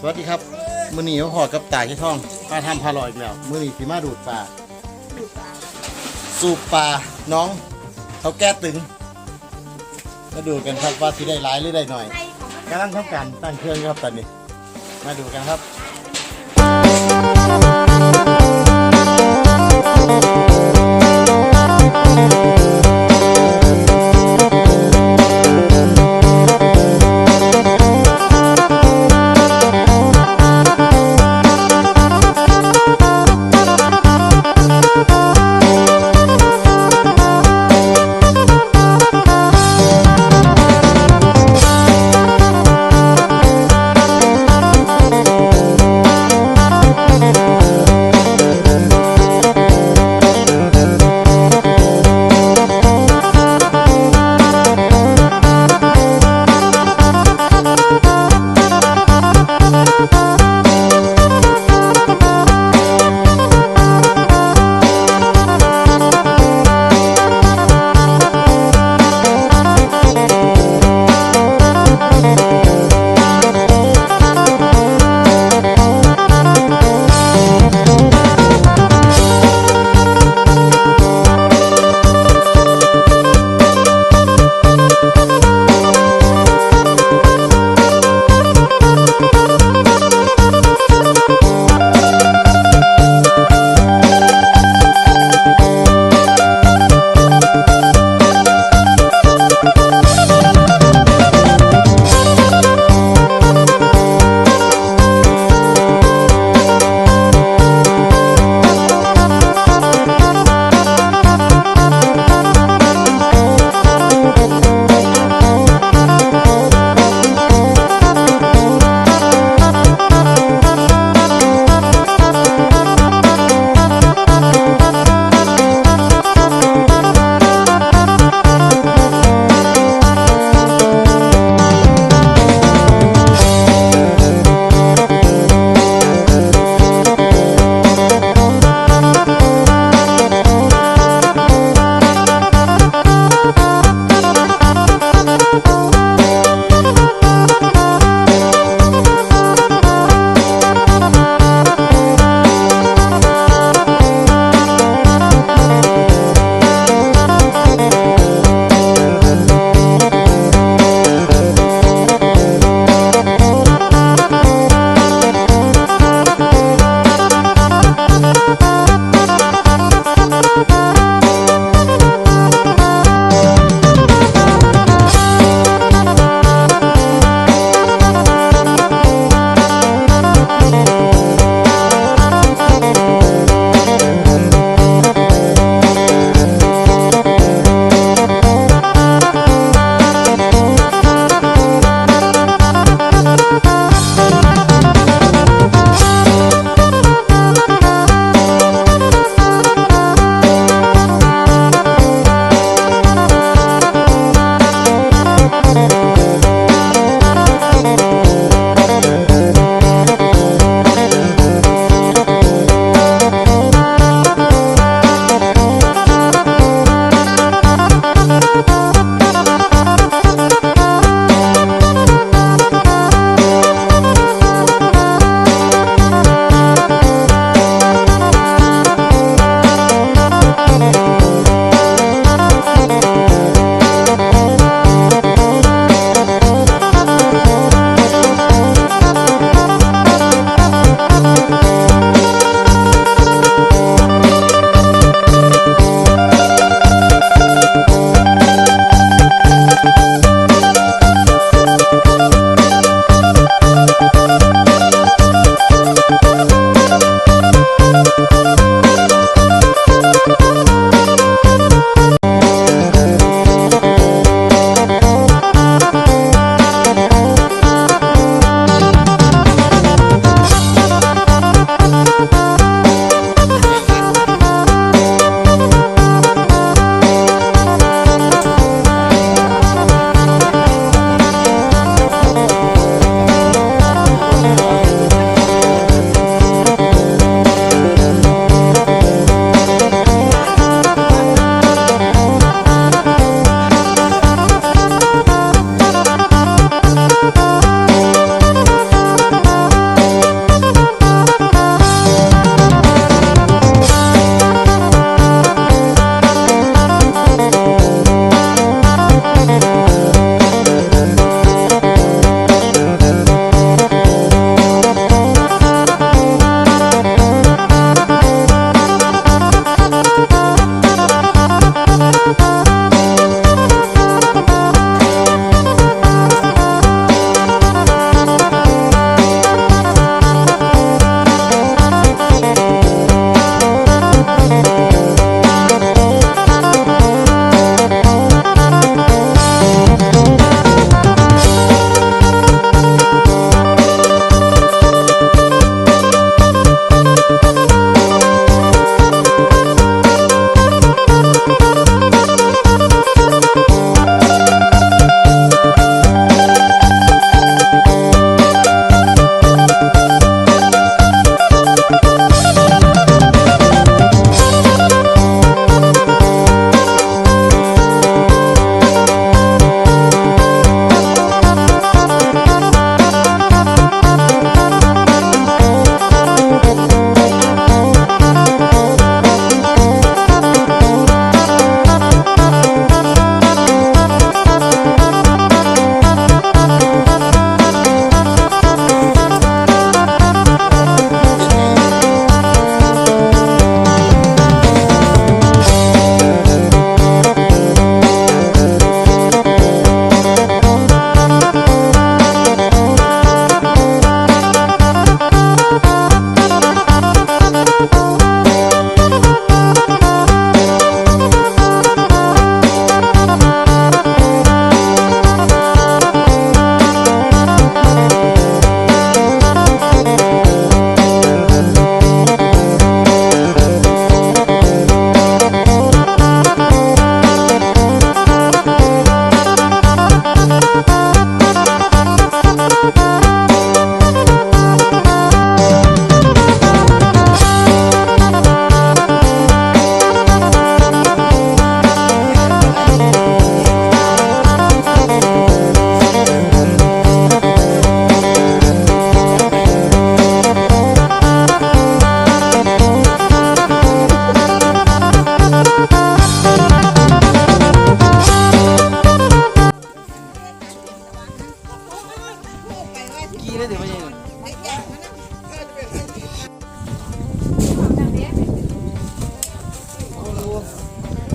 สวัสดีครับ มือหนีพ่อกับตาที่ท่องมาทำพาลอยอีกแล้ว มือหนีสีมาดูดปลาสูบปลาน้องเขาแก้ตึงมาดูกันครับว่าที่ได้ร้ายหรือได้หน่อยกำลังทำการตั้งเครื่องอยู่ครับตอนนี้ มาดูกันครับ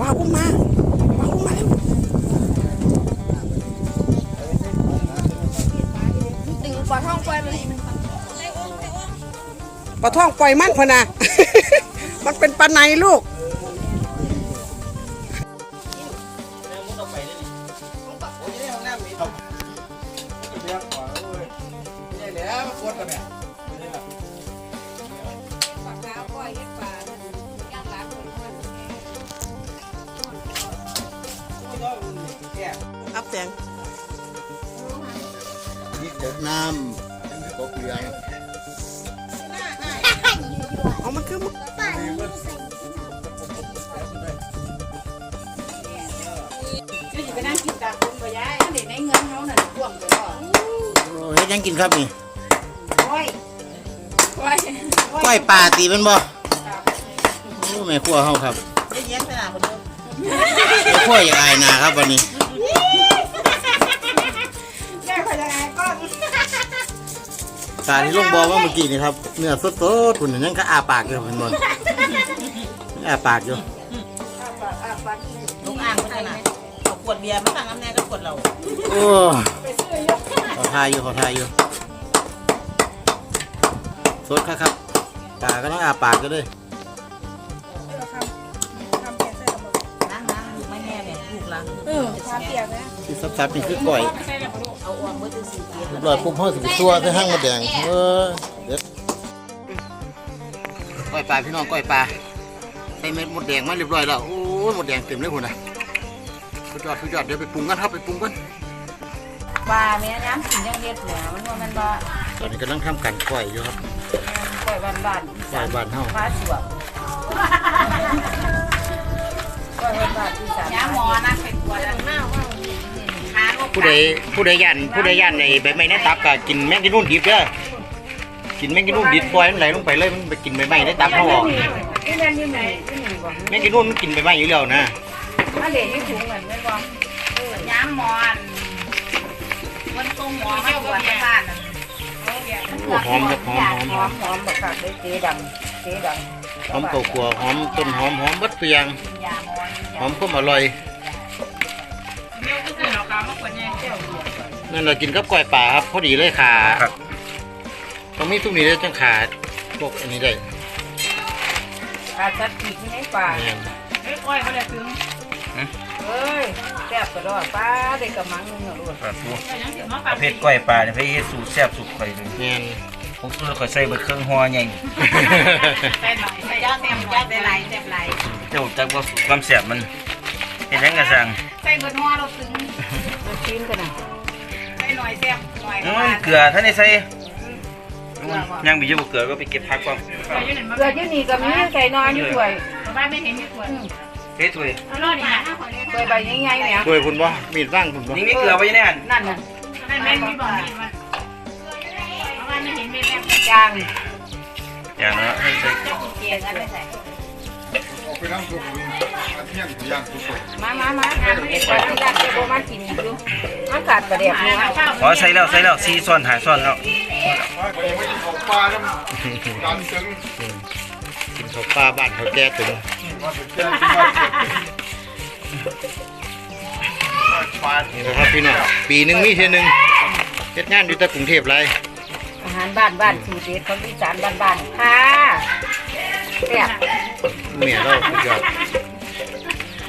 ว้าวุ้มมาว้าวุ้มมาเร็วดึงปลาท่องปล่อยมันปลาท่องปล่มั่นพอนะ มันเป็นปลาในลูก อับแสงนี่กบน้ำกบเหลืองเอามันคือมันจะอยู่ไปนั่งกินตามคนบ่ย้ายอันนี้ในเงินเขาน่ะพ่วงไปบ่โอ้เฮ็ดหยังกินครับนี่โอ้ยโอ้ยก้อยปลาตีเป็นบ่โอ้แม่ครัวเฮาครับ ได้เย็นขนาดคนเดียวแม่ครัวอยากอายหนาครับวันนี้ ปลาที่ลงบ่อว่าเมื่อกี้นี่ครับเนื้อสดๆคุณยังก็อาปากอยู่เพิ่นบ่ยังอาปากอยู่ลุงอ่างมันขนาดเอาขวดเบียร์มาสั่งน้ำแน่ก็ขวดเราโอ้ขอทายอยู่ขอทายอยู่สดครับครับปลาก็ต้องอาปากกันเลยล้างล้างลูกไม่แม่เนี่ยลูกล้างเออความเปียกนะที่ซับๆนี่คือก้อย เอาอวมมือถึงสี่เกียร์เรียบร้อยปุ๊บเฮาสิไปซัวใส่ห้างมดแดงเออเด็ดก้อยปลาพี่น้องก้อยปลาใส่เม็ดมดแดงมาเรียบร้อยแล้วโอ้ยมดแดงเต็มเลยพุ่นน่ะสุดยอดสุดยอดเดี๋ยวไปปรุงกันครับไปปรุงกันปลาแม่น้ำกินยังเล็ดเนี่ยมันว่ามันบ่ตอนนี้กำลังทำการก้อยอยู่ครับปล่อยบ้านบ้านก้อยบ้านเฮาพาสวบปล่อยบ้านบ้านที่สามยาหมอนะเป็นปวดแล้วหน้าว่าขาก็ ผู้ใดผู้ใดยันผู้ใดยันในใบไม้ในตับก็กินแมงกินนู่นดิบเด้อกินแมงกินนู่นดิบปล่อยมันไหลลงไปเลยมันไปกินใบไม้ในตับเขาออกนี่แม่นี่ไหนนี่หนึ่งบ่แมงกินนู่นมันกินใบไม้อยู่แล้วนะมาเหล่ยี่ถุงเหมือนแม่บ่ยาหมอนมันตรงหมอให้ปวดที่บ้านน่ะโอ้หอมครับหอมหอมหหออมมหอมบักคักเลยเจ๊ดำเจ๊ดำหอมเกาขัวหอมต้นหอมหอมบัดเปียงยาหมอนหอมข้มอร่อย นั่นเรากินกับก้อยป่าครับพอดีเลยขาต้องมีทุกนี้เลยจังขาพวกอันนี้ได้อาชัดปีกไม่ป่าเนี่ยเฮ้ยก้อยบ่ได้ถึงเอ้ยแซ่บกระดอป้าได้กระมังนึงนะลูกครับผมก็ยังสิมาปปาระเภทกล้วยปลาเนี่ยพี่เฮ็ดสูตรแซ่บสุดข่อยเลยเนี่ยผมสูตรข่อยใส่เบิดเครื่องหัวใหญ่ใส่หน่อยใส่ยาแซ่บยาได้หลายแซ่บหลายเจ้าจักว่าสูตรความแซ่บมันเฮ็ดหยังกะสั่งใส่เบิดหัวเราถึงมาชิมกันนะใส่ หน่อยแซ่บหน่อยอืมเกลือท่านได้ใส่ยังมีอยู่บ่เกลือก็ไปเก็บผักก่อนใส่อยู่นั่นมาเกลือที่นี่ก็มีใส่น้อยอยู่ถ้วยบ้านไม่เห็นมีขวดเฮ้ยถุยเอารอดนี่นะถ้วยใบใหญ่ๆเนี่ยช่วยคุณบ่มีดว่างคุณบ่นี่มีเกลือไว้อยู่ในหันนั่นน่ะนั่นแม่มีบ่มีมันบ้านไม่เห็นมีแม่จางอย่างนั้นให้ใส่เกียงอัน ไม่ใส่ไปนั่งทุกคนอาเที่ยงทุกอย่างทุกคนมามามาเอ็ดไว้ที่ร้านเจ้าโบมากินอยู่มันขาดประเดี๋ยวนี้ขอใส่แล้วใส่แล้ว4ซ้อน5ซ้อนแล้วไปไม่ได้ของปลาแล้วการเชิงกินข้าวปลาบ้านเขาแก่ตึงว่าเป็นเจ้าที่ว่าปลานี่นะครับพี่น้องปีหนึ่งมีเท่อหนึงเฮ็ดงานอยู่แต่กรุงเทพไรอาหารบ้านบ้านสูตรเด็ดของอีสานบ้านบ้านค่ะแซ่บ เมียเราสุดยอด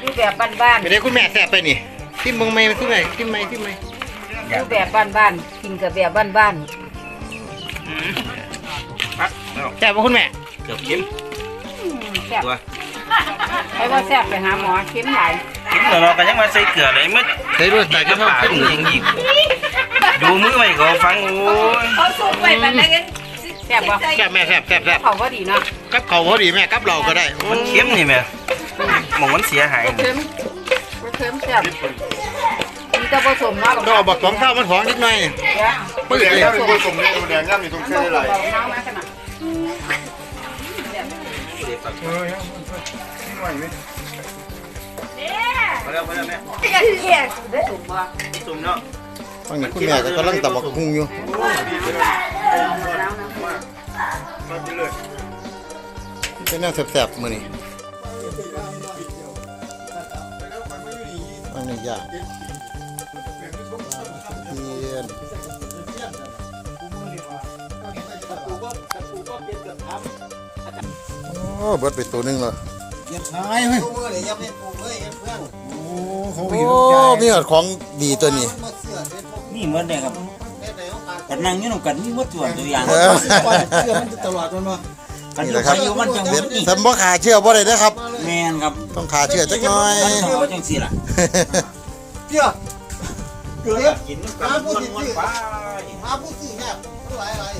รูปแบบบ้านบ้านไม่ได้คุณแม่แซ่บไปนี่ที่มึงไม่คุณแม่ที่ไม่ที่ไม่รูปแบบบ้านบ้านกินกับแบบบ้านบ้านปักแล้วแซ่บป่ะคุณแม่เกือบกินแซ่บตัวใครว่าแซ่บไปหาหมอเข็มหลายกินแล้วเนาะก็ยังมาใส่เกลือเลยมึดใส่ด้วยใส่ใส่กกระระเพราป๋าขึ้นอีกอีกดูมือไว้ก็ฟังโอ้ยเขาสูบไปแบบนั้นแซ่บบ่แซ่บแม่แซ่บแซ่บแซ่บเขาก็ดีเนาะ กับเขาพอดีแม่กับเราก็ได้มันเค็มนี่แม่หมองมันเสียหายเค็มเค็มแซ่บมีแต่ผสมเนาะดอกบักสองเท่ามันหอมนิดหน่อยปื้ดแดงเลยย่าเป็นผสมเนี่ยดูแดงย่ามีตรงเส้นอะไรเบาๆน้ำมาขนาดเออไม่ไหวไหมพอแล้วพอแล้วแม่สุกบ่ซุ่มเนาะฟังนี่คุณแม่ก็กำลังตับบักพุงอยู่มากินเลย เป็นแน่แซ่บๆมื้อนี้อันนี้ย่างเย็นโอ้เบิดไปตัวหนึงเหรอเก็บหายเฮ้ยมือเลยยับให้ปลูกเลยเฮ็ดเพื่อนโอ้มีหอดของดีตัวนี้มาเสื้อเฮ็ดพวกนี่เหมือนเนี่ยครับเฮ็ดไหนของการกันนั่งอยู่นำกันนี่หมดส่วนตัวอย่างเออเสื้อมันจะตลอดมันมา กันอยู่ใครอยู่มันจังหเด็วะดนี่ทำบ่ขาเชื่อบ่ได้เด้อครับ แมนครับต้องขาเชื่อจักหน่อยมันต้องเอาจังสี่ล่ะเสื้อเกลือกินกันม้วนๆไปหาผู้ซื้อแนบผู้หลายหลาย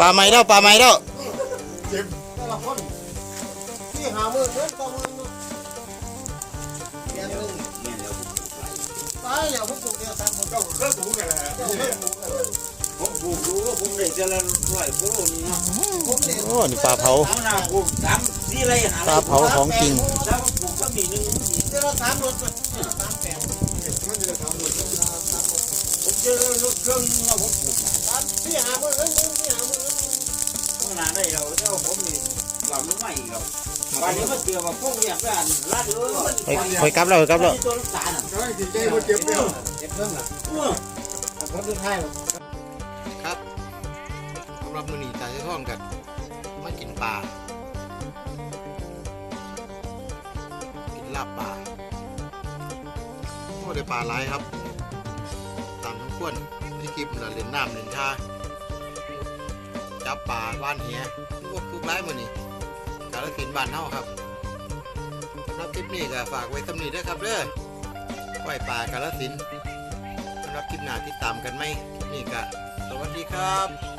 ปลาไม้แล้วปลาไม้แล้วแต่ละคนที่หามือเดินต่อมือเดือนหนึงตายแล้วผมปลูกเดียวสามคนเจ้าเคยปลูกกันแหละ เจ้าเคยปลูกกันผมปลูกรู้ว่าผมได้จะละร้อยกิโลนี่เนาะผมเนี่ยโอ้นี่ปลาเผา เอาหน้าปลูกสามสี่ไรหาปลาเผาของจริง แล้วปลูกก็มีหนึ่งเดือนละสามรถสามแปดผมเจอรถเครื่องนึงแล้วผมปลูกสามที่หามือเดินที่หามือเดินขนาดได้เราเจ้าผมนี่หลับลงไม่อีกแล้ววันนี้มาเจอว่าพวกอยากได้ลาดเลยไปไปกลับแล้วไปกลับแล้ว ตัวลูกตาลอะกำลังสิใจบ่เจ็บแล้วเก็บเพิ่มล่ะเออผมจะให้าบปลาโอ้ได้ปลาหลายครับตามทุกคนที่คลิปเราเล่นน้ำเล่นท่าจับปลาว่านเหียพวกทุกไร้มื้อนี้กาลสินบ้านเฮาครับสำหรับคลิปนี้ก็ฝากไว้สำนีด้อครับเด้อปล่อยปลากาลสินสำหรับคลิปหน้าติดตามกันไหมนี้ก็สวัสดีครับ